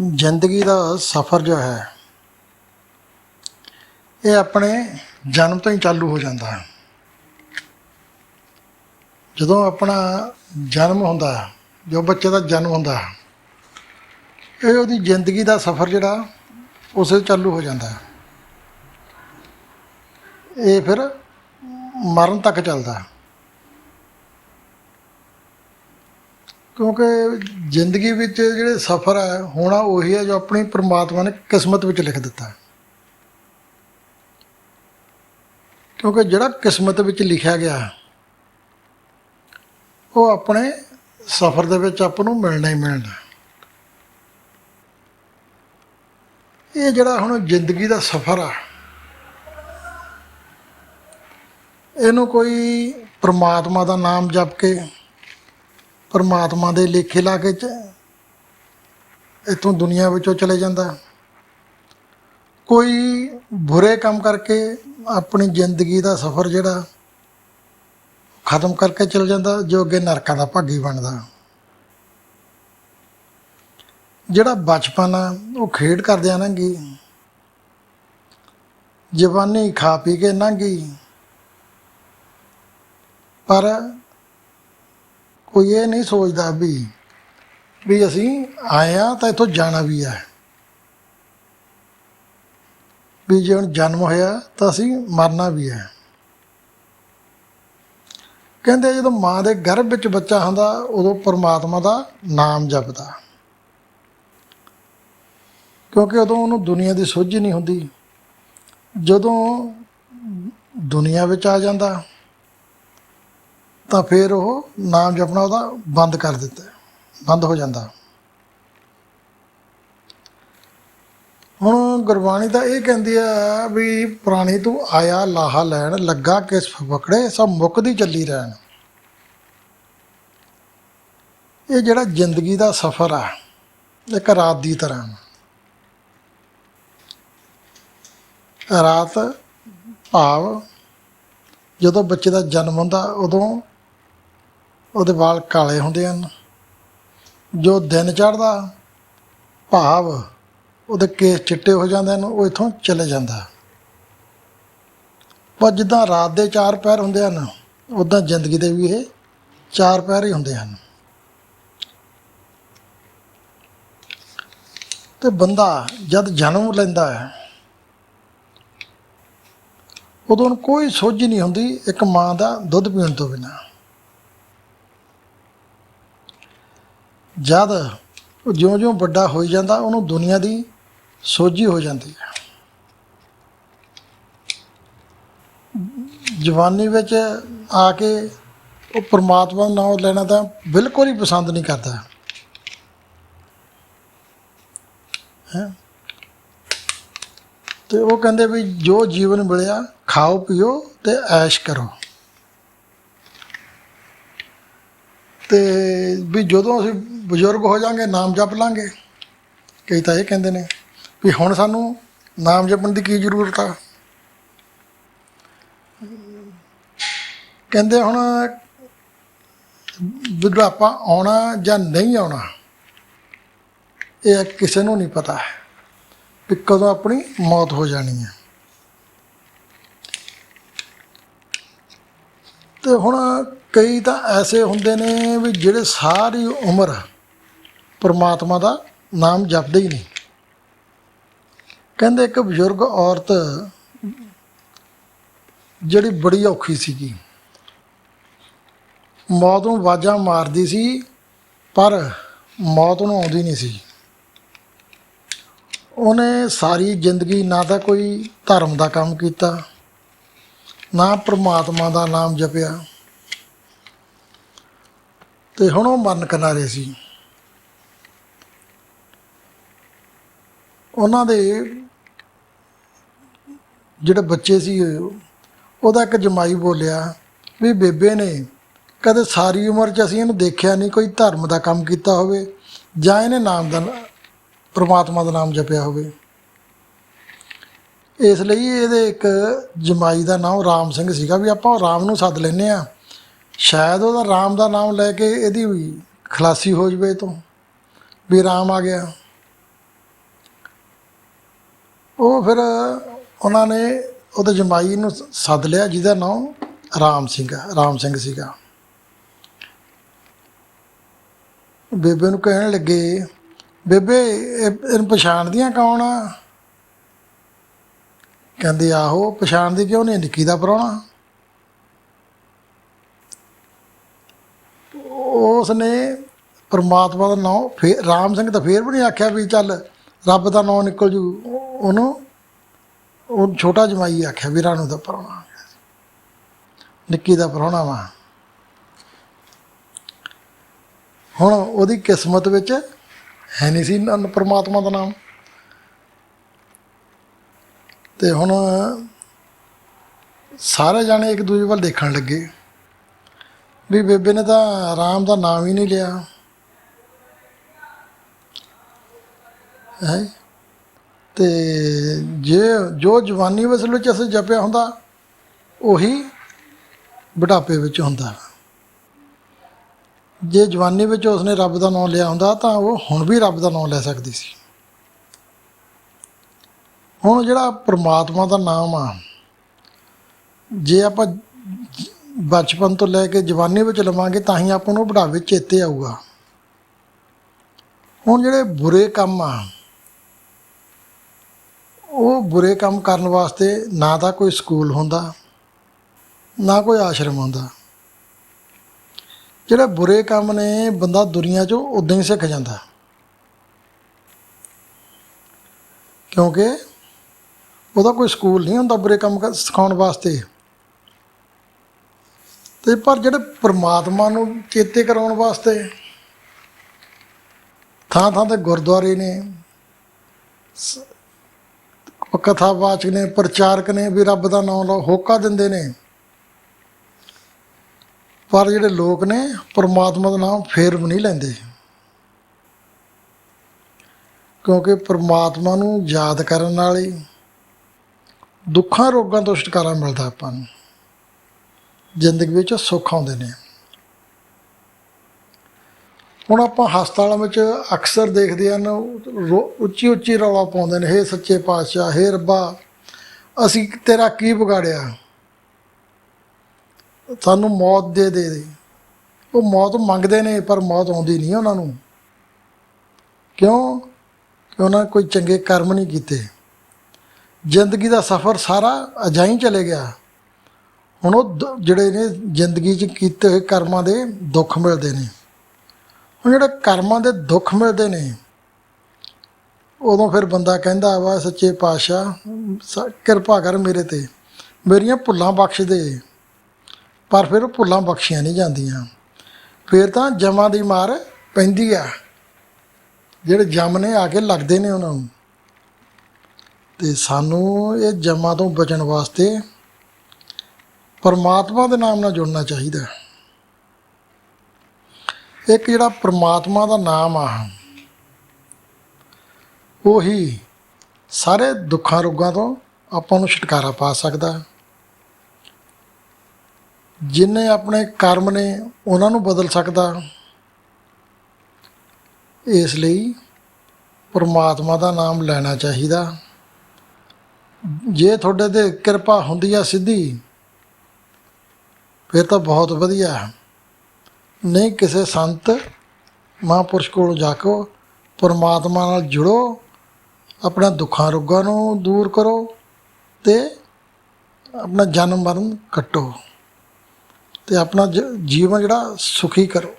ਜ਼ਿੰਦਗੀ ਦਾ ਸਫ਼ਰ ਜੋ ਹੈ ਇਹ ਆਪਣੇ ਜਨਮ ਤੋਂ ਹੀ ਚਾਲੂ ਹੋ ਜਾਂਦਾ ਹੈ। ਜਦੋਂ ਆਪਣਾ ਜਨਮ ਹੁੰਦਾ ਜੋ ਬੱਚੇ ਦਾ ਜਨਮ ਹੁੰਦਾ ਹੈ, ਇਹ ਉਹਦੀ ਜ਼ਿੰਦਗੀ ਦਾ ਸਫ਼ਰ ਜਿਹੜਾ ਉਸੇ ਚਾਲੂ ਹੋ ਜਾਂਦਾ ਇਹ ਫਿਰ ਮਰਨ ਤੱਕ ਚੱਲਦਾ ਕਿਉਂਕਿ ਜ਼ਿੰਦਗੀ ਵਿੱਚ ਜਿਹੜੇ ਸਫ਼ਰ ਹੈ ਹੋਣਾ ਉਹੀ ਹੈ ਜੋ ਆਪਣੀ ਪ੍ਰਮਾਤਮਾ ਨੇ ਕਿਸਮਤ ਵਿੱਚ ਲਿਖ ਦਿੱਤਾ ਹੈ। ਕਿਉਂਕਿ ਜਿਹੜਾ ਕਿਸਮਤ ਵਿੱਚ ਲਿਖਿਆ ਗਿਆ ਉਹ ਆਪਣੇ ਸਫ਼ਰ ਦੇ ਵਿੱਚ ਆਪਾਂ ਨੂੰ ਮਿਲਣਾ ਹੀ ਮਿਲਣਾ ਇਹ ਜਿਹੜਾ ਹੁਣ ਜ਼ਿੰਦਗੀ ਦਾ ਸਫ਼ਰ ਆ, ਇਹਨੂੰ ਕੋਈ ਪ੍ਰਮਾਤਮਾ ਦਾ ਨਾਮ ਜਪ ਕੇ ਪਰਮਾਤਮਾ ਦੇ ਲੇਖੇ ਲਾ ਕੇ ਚ ਇਥੋਂ ਦੁਨੀਆ ਵਿੱਚੋਂ ਚਲੇ ਜਾਂਦਾ। ਕੋਈ ਬੁਰੇ ਕੰਮ ਕਰਕੇ ਆਪਣੀ ਜ਼ਿੰਦਗੀ ਦਾ ਸਫ਼ਰ ਜਿਹੜਾ ਖਤਮ ਕਰਕੇ ਚਲ ਜਾਂਦਾ, ਜੋ ਅੱਗੇ ਨਰਕਾਂ ਦਾ ਭਾਗੀ ਬਣਦਾ। ਜਿਹੜਾ ਬਚਪਨ ਆ, ਉਹ ਖੇਡ ਕਰਦਿਆਂ ਲੰਘੀ ਜਵਾਨੀ ਖਾ ਪੀ ਕੇ ਲੰਘੀ ਪਰ ਕੋਈ ਇਹ ਨਹੀਂ ਸੋਚਦਾ ਵੀ ਵੀ ਅਸੀਂ ਆਏ ਆ ਤਾਂ ਇੱਥੋਂ ਜਾਣਾ ਵੀ ਹੈ। ਵੀ ਜੇ ਹੁਣ ਜਨਮ ਹੋਇਆ ਤਾਂ ਅਸੀਂ ਮਰਨਾ ਵੀ ਹੈ। ਕਹਿੰਦੇ ਜਦੋਂ ਮਾਂ ਦੇ ਗਰਭ ਵਿੱਚ ਬੱਚਾ ਹੁੰਦਾ, ਉਦੋਂ ਪਰਮਾਤਮਾ ਦਾ ਨਾਮ ਜਪਦਾ। ਕਿਉਂਕਿ ਉਦੋਂ ਉਹਨੂੰ ਦੁਨੀਆ ਦੀ ਸੋਝੀ ਨਹੀਂ ਹੁੰਦੀ। ਜਦੋਂ ਦੁਨੀਆ ਵਿੱਚ ਆ ਜਾਂਦਾ ਤਾਂ ਫਿਰ ਉਹ ਨਾਮ ਜਪਣਾ ਉਹਦਾ ਬੰਦ ਕਰ ਦਿੱਤਾ। ਬੰਦ ਹੋ ਜਾਂਦਾ। ਹੁਣ ਗੁਰਬਾਣੀ ਤਾਂ ਇਹ ਕਹਿੰਦੀ ਆ ਵੀ ਪ੍ਰਾਣੀ ਤੂੰ ਆਇਆ ਲਾਹਾ ਲੈਣ, ਲੱਗਾ ਕਿਸ ਫਕੜੇ ਸਭ ਮੁੱਕਦੀ ਚੱਲੀ ਰਹਿਣ। ਇਹ ਜਿਹੜਾ ਜ਼ਿੰਦਗੀ ਦਾ ਸਫ਼ਰ ਆ, ਇੱਕ ਰਾਤ ਦੀ ਤਰ੍ਹਾਂ। ਰਾਤ ਭਾਵ ਜਦੋਂ ਬੱਚੇ ਦਾ ਜਨਮ ਹੁੰਦਾ, ਉਦੋਂ ਉਹਦੇ ਵਾਲ ਕਾਲੇ ਹੁੰਦੇ ਹਨ। ਜੋ ਦਿਨ ਚੜ੍ਹਦਾ, ਭਾਵ ਉਹਦੇ ਕੇਸ ਚਿੱਟੇ ਹੋ ਜਾਂਦੇ ਹਨ, ਉਹ ਇਥੋਂ ਚਲੇ ਜਾਂਦਾ। ਪਰ ਜਿੱਦਾਂ ਰਾਤ ਦੇ ਚਾਰ ਪੈਰ ਹੁੰਦੇ ਹਨ, ਉਦਾਂ ਜ਼ਿੰਦਗੀ ਦੇ ਵੀ ਇਹ ਚਾਰ ਪੈਰ ਹੀ ਹੁੰਦੇ ਹਨ। ਤੇ ਬੰਦਾ ਜਦ ਜਨਮ ਲੈਂਦਾ ਹੈ, ਉਦੋਂ ਕੋਈ ਸੋਝ ਨਹੀਂ ਹੁੰਦੀ ਇੱਕ ਮਾਂ ਦਾ ਦੁੱਧ ਪੀਣ ਤੋਂ ਬਿਨਾ। ਜਦ ਉਹ ਜਿਉਂ-ਜਿਉਂ ਵੱਡਾ ਹੋਈ ਜਾਂਦਾ, ਉਹਨੂੰ ਦੁਨੀਆ ਦੀ ਸੋਝੀ ਹੋ ਜਾਂਦੀ ਹੈ। ਜਵਾਨੀ ਵਿੱਚ ਆ ਕੇ ਉਹ ਪ੍ਰਮਾਤਮਾ ਦਾ ਨਾਮ ਲੈਣਾ ਤਾਂ ਬਿਲਕੁਲ ਹੀ ਪਸੰਦ ਨਹੀਂ ਕਰਦਾ। ਹੈ? ਤੇ ਉਹ ਕਹਿੰਦੇ ਵੀ ਜੋ ਜੀਵਨ ਮਿਲਿਆ ਖਾਓ ਪੀਓ ਤੇ ਐਸ਼ ਕਰੋ। ਤੇ ਵੀ ਜਦੋਂ ਅਸੀਂ ਬਜ਼ੁਰਗ ਹੋ ਜਾਾਂਗੇ, ਨਾਮ ਜਪ ਲਾਂਗੇ। ਕਈ ਤਾਂ ਇਹ ਕਹਿੰਦੇ ਨੇ ਵੀ ਹੁਣ ਸਾਨੂੰ ਨਾਮ ਜਪਣ ਦੀ ਕੀ ਜ਼ਰੂਰਤ ਆ? ਕਹਿੰਦੇ ਹੁਣ ਬੁਢਾਪਾ ਆਉਣਾ ਜਾਂ ਨਹੀਂ ਆਉਣਾ, ਇਹ ਕਿਸੇ ਨੂੰ ਨਹੀਂ ਪਤਾ ਵੀ ਕਦੋਂ ਆਪਣੀ ਮੌਤ ਹੋ ਜਾਣੀ ਹੈ। ਤੇ ਹੁਣ ਕਈ ਤਾਂ ਐਸੇ ਹੁੰਦੇ ਨੇ ਵੀ ਜਿਹੜੇ ਸਾਰੀ ਉਮਰ ਪਰਮਾਤਮਾ ਦਾ ਨਾਮ ਜਪਦੇ ਹੀ ਨਹੀਂ। ਕਹਿੰਦੇ ਇੱਕ ਬਜ਼ੁਰਗ ਔਰਤ ਜਿਹੜੀ ਬੜੀ ਔਖੀ ਸੀਗੀ। ਮੌਤ ਨੂੰ ਆਵਾਜ਼ਾਂ ਮਾਰਦੀ ਸੀ, ਪਰ ਮੌਤ ਨੂੰ ਆਉਂਦੀ ਨਹੀਂ ਸੀ। ਉਹਨੇ ਸਾਰੀ ਜ਼ਿੰਦਗੀ ਨਾ ਤਾਂ ਕੋਈ ਧਰਮ ਦਾ ਕੰਮ ਕੀਤਾ, ਨਾ ਪ੍ਰਮਾਤਮਾ ਦਾ ਨਾਮ ਜਪਿਆ ਤੇ ਹੁਣ ਉਹ ਮਰਨ ਕਿਨਾਰੇ ਸੀ। ਉਹਨਾਂ ਦੇ ਜਿਹੜੇ ਬੱਚੇ ਸੀ, ਉਹਦਾ ਇੱਕ ਜਮਾਈ ਬੋਲਿਆ ਵੀ ਬੇਬੇ ਨੇ ਕਦੇ ਸਾਰੀ ਉਮਰ 'ਚ ਅਸੀਂ ਇਹਨੂੰ ਦੇਖਿਆ ਨਹੀਂ, ਕੋਈ ਧਰਮ ਦਾ ਕੰਮ ਕੀਤਾ ਹੋਵੇ ਜਾਂ ਇਹਨੇ ਨਾਮ ਦਾ, ਪ੍ਰਮਾਤਮਾ ਦਾ ਨਾਮ ਜਪਿਆ ਹੋਵੇ। ਇਸ ਲਈ ਇਹਦੇ ਇੱਕ ਜਮਾਈ ਦਾ ਨਾਮ ਰਾਮ ਸਿੰਘ ਸੀਗਾ ਵੀ ਆਪਾਂ ਉਹ ਰਾਮ ਨੂੰ ਸੱਦ ਲੈਨੇ ਆ ਸ਼ਾਇਦ ਉਹਦਾ ਰਾਮ ਦਾ ਨਾਮ ਲੈ ਕੇ ਇਹਦੀ ਵੀ ਖਲਾਸੀ ਹੋ ਜਵੇ ਤੋਂ, ਵੀ ਰਾਮ ਆ ਗਿਆ। ਉਹ ਫਿਰ ਉਹਨਾਂ ਨੇ ਉਹਦੇ ਜਮਾਈ ਨੂੰ ਸੱਦ ਲਿਆ, ਜਿਹਦਾ ਨਾਮ ਰਾਮ ਸਿੰਘ ਆ ਰਾਮ ਸਿੰਘ ਸੀਗਾ। ਬੇਬੇ ਨੂੰ ਕਹਿਣ ਲੱਗੇ, ਬੇਬੇ, ਇਹ- ਇਹਨੂੰ ਪਛਾਣਦੀਆਂ ਕੌਣ ਆ? ਕਹਿੰਦੀ, ਆਹੋ, ਪਛਾਣਦੀ ਕਿਉਂ ਨਹੀਂ? ਨਿੱਕੀ ਦਾ ਪ੍ਰਾਹੁਣਾ ਉਸ ਨੇ ਪਰਮਾਤਮਾ ਦਾ ਨਾਮ ਫੇਰ ਰਾਮ ਸਿੰਘ ਤਾਂ ਫੇਰ ਵੀ ਨਹੀਂ ਆਖਿਆ ਵੀ ਚੱਲ ਰੱਬ ਦਾ ਨਾਮ ਨਿਕਲ ਜੂ। ਉਹਨੂੰ ਉਹ ਛੋਟਾ ਜਮਾਈ ਆਖਿਆ ਵੀ ਰਾਣੂ ਦਾ ਪ੍ਰਾਹੁਣਾ ਨਿੱਕੀ ਦਾ ਪ੍ਰਾਹੁਣਾ ਵਾ। ਹੁਣ ਉਹਦੀ ਕਿਸਮਤ ਵਿੱਚ ਹੈ ਨਹੀਂ ਸੀ ਪਰਮਾਤਮਾ ਦਾ ਨਾਮ। ਤੇ ਹੁਣ ਸਾਰੇ ਜਾਣੇ ਇੱਕ ਦੂਜੇ ਵੱਲ ਦੇਖਣ ਲੱਗੇ। ਵੀ ਬੇਬੇ ਨੇ ਤਾਂ ਰਾਮ ਦਾ ਨਾਮ ਹੀ ਨਹੀਂ ਲਿਆ। ਹੈ? ਤੇ ਜੇ ਜੋ ਜਵਾਨੀ ਵਸਲ ਵਿੱਚ ਅਸੀਂ ਜਪਿਆ ਹੁੰਦਾ, ਉਹੀ ਬੁਢਾਪੇ ਵਿੱਚ ਹੁੰਦਾ। ਜੇ ਜਵਾਨੀ ਵਿੱਚ ਉਸਨੇ ਰੱਬ ਦਾ ਨਾਮ ਲਿਆ ਹੁੰਦਾ, ਤਾਂ ਉਹ ਹੁਣ ਵੀ ਰੱਬ ਦਾ ਨਾਮ ਲੈ ਸਕਦੀ ਸੀ। ਹੁਣ ਜਿਹੜਾ ਪ੍ਰਮਾਤਮਾ ਦਾ ਨਾਮ ਆ, ਜੇ ਆਪਾਂ ਬਚਪਨ ਤੋਂ ਲੈ ਕੇ ਜਵਾਨੀ ਵਿੱਚ ਲਵਾਂਗੇ, ਤਾਂ ਹੀ ਆਪਾਂ ਨੂੰ ਬੁਢਾਪੇ ਚੇਤੇ ਆਊਗਾ। ਹੁਣ ਜਿਹੜੇ ਬੁਰੇ ਕੰਮ ਆ, ਉਹ ਬੁਰੇ ਕੰਮ ਕਰਨ ਵਾਸਤੇ ਨਾ ਤਾਂ ਕੋਈ ਸਕੂਲ ਹੁੰਦਾ, ਨਾ ਕੋਈ ਆਸ਼ਰਮ ਹੁੰਦਾ। ਜਿਹੜੇ ਬੁਰੇ ਕੰਮ ਨੇ, ਬੰਦਾ ਦੁਨੀਆ 'ਚੋਂ ਉਦਾਂ ਹੀ ਸਿੱਖ ਜਾਂਦਾ। ਕਿਉਂਕਿ ਉਹਦਾ ਕੋਈ ਸਕੂਲ ਨਹੀਂ ਹੁੰਦਾ ਬੁਰੇ ਕੰਮ ਕ- ਸਿਖਾਉਣ ਵਾਸਤੇ। ਤੇ ਪਰ ਜਿਹੜੇ ਪ੍ਰਮਾਤਮਾ ਨੂੰ ਚੇਤੇ ਕਰਾਉਣ ਵਾਸਤੇ ਥਾਂ ਥਾਂ ਤੇ ਗੁਰਦੁਆਰੇ ਨੇ ਕਥਾਵਾਚਕ ਨੇ, ਪ੍ਰਚਾਰਕ ਨੇ ਵੀ ਰੱਬ ਦਾ ਨਾਮ ਲਓ ਹੋਕਾ ਦਿੰਦੇ ਨੇ। ਪਰ ਜਿਹੜੇ ਲੋਕ ਨੇ, ਪਰਮਾਤਮਾ ਦਾ ਨਾਮ ਫੇਰ ਵੀ ਨਹੀਂ ਲੈਂਦੇ। ਕਿਉਂਕਿ ਪਰਮਾਤਮਾ ਨੂੰ ਯਾਦ ਕਰਨ ਨਾਲ ਹੀ ਦੁੱਖਾਂ, ਰੋਗਾਂ ਤੋਂ ਛੁਟਕਾਰਾ ਮਿਲਦਾ ਆਪਾਂ ਨੂੰ। ਜ਼ਿੰਦਗੀ ਵਿੱਚ ਸੁੱਖ ਆਉਂਦੇ ਨੇ। ਹੁਣ ਆਪਾਂ ਹਸਪਤਾਲਾਂ ਵਿੱਚ ਅਕਸਰ ਦੇਖਦੇ ਹਨ ਉੱਚੀ ਉੱਚੀ ਰੌਲਾ ਪਾਉਂਦੇ ਨੇ, ਹੇ ਸੱਚੇ ਪਾਤਸ਼ਾਹ, ਹੇ ਰੱਬਾ, ਅਸੀਂ ਤੇਰਾ ਕੀ ਵਿਗਾੜਿਆ? ਸਾਨੂੰ ਮੌਤ ਦੇ ਦੇ ਦੇ। ਉਹ ਮੌਤ ਮੰਗਦੇ ਨੇ, ਪਰ ਮੌਤ ਆਉਂਦੀ ਨਹੀਂ ਉਹਨਾਂ ਨੂੰ। ਕਿਉਂ? ਕਿ ਉਹਨਾਂ ਨੇ ਕੋਈ ਚੰਗੇ ਕਰਮ ਨਹੀਂ ਕੀਤੇ। ਜ਼ਿੰਦਗੀ ਦਾ ਸਫ਼ਰ ਸਾਰਾ ਅਜਾਈ ਚਲੇ ਗਿਆ। ਹੁਣ ਉਹ ਦ- ਜਿਹੜੇ ਨੇ ਜ਼ਿੰਦਗੀ 'ਚ ਕੀਤੇ ਹੋਏ ਕਰਮਾਂ ਦੇ ਦੁੱਖ ਮਿਲਦੇ ਨੇ। ਹੁਣ ਜਿਹੜੇ ਕਰਮਾਂ ਦੇ ਦੁੱਖ ਮਿਲਦੇ ਨੇ, ਉਦੋਂ ਫਿਰ ਬੰਦਾ ਕਹਿੰਦਾ ਵਾ ਸੱਚੇ ਪਾਤਸ਼ਾਹ, ਸ- ਕਿਰਪਾ ਕਰ ਮੇਰੇ ਤੇ। ਮੇਰੀਆਂ ਭੁੱਲਾਂ ਬਖਸ਼ ਦੇ। ਪਰ ਫਿਰ ਉਹ ਭੁੱਲਾਂ ਬਖਸ਼ੀਆਂ ਨਹੀਂ ਜਾਂਦੀਆਂ। ਫਿਰ ਤਾਂ ਜਮਾਂ ਦੀ ਮਾਰ ਪੈਂਦੀ ਆ। ਜਿਹੜੇ ਜਮ ਨੇ, ਆ ਕੇ ਲੱਗਦੇ ਨੇ ਉਹਨਾਂ ਨੂੰ। ਤੇ ਸਾਨੂੰ ਇਹ ਜਮਾਂ ਤੋਂ ਬਚਣ ਵਾਸਤੇ ਪਰਮਾਤਮਾ ਦੇ ਨਾਮ ਨਾਲ ਜੁੜਨਾ ਚਾਹੀਦਾ ਇੱਕ ਜਿਹੜਾ ਪਰਮਾਤਮਾ ਦਾ ਨਾਮ ਆ, ਉਹੀ ਸਾਰੇ ਦੁੱਖਾਂ ਰੋਗਾਂ ਤੋਂ ਆਪਾਂ ਨੂੰ ਛੁਟਕਾਰਾ ਪਾ ਸਕਦਾ ਜਿਨੇ ਆਪਣੇ ਕਰਮ ਨੇ ਉਹਨਾਂ ਨੂੰ ਬਦਲ ਸਕਦਾ ਇਸ ਲਈ ਪਰਮਾਤਮਾ ਦਾ ਨਾਮ ਲੈਣਾ ਚਾਹੀਦਾ ਜੇ ਤੁਹਾਡੇ ਤੇ ਕਿਰਪਾ ਹੁੰਦੀ ਆ ਸਿੱਧੀ ਫਿਰ ਤਾਂ ਬਹੁਤ ਵਧੀਆ ਹੈ। ਨਹੀਂ ਕਿਸੇ ਸੰਤ ਮਹਾਂਪੁਰਸ਼ ਕੋਲ ਜਾ ਕੇ ਪਰਮਾਤਮਾ ਨਾਲ ਜੁੜੋ, ਆਪਣਾ ਦੁੱਖਾਂ ਰੋਗਾਂ ਨੂੰ ਦੂਰ ਕਰੋ ਤੇ ਆਪਣਾ ਜਨਮ ਮਰਨ ਕੱਟੋ ਤੇ ਆਪਣਾ ਜ- ਜੀਵਨ ਜਿਹੜਾ ਸੁਖੀ ਕਰੋ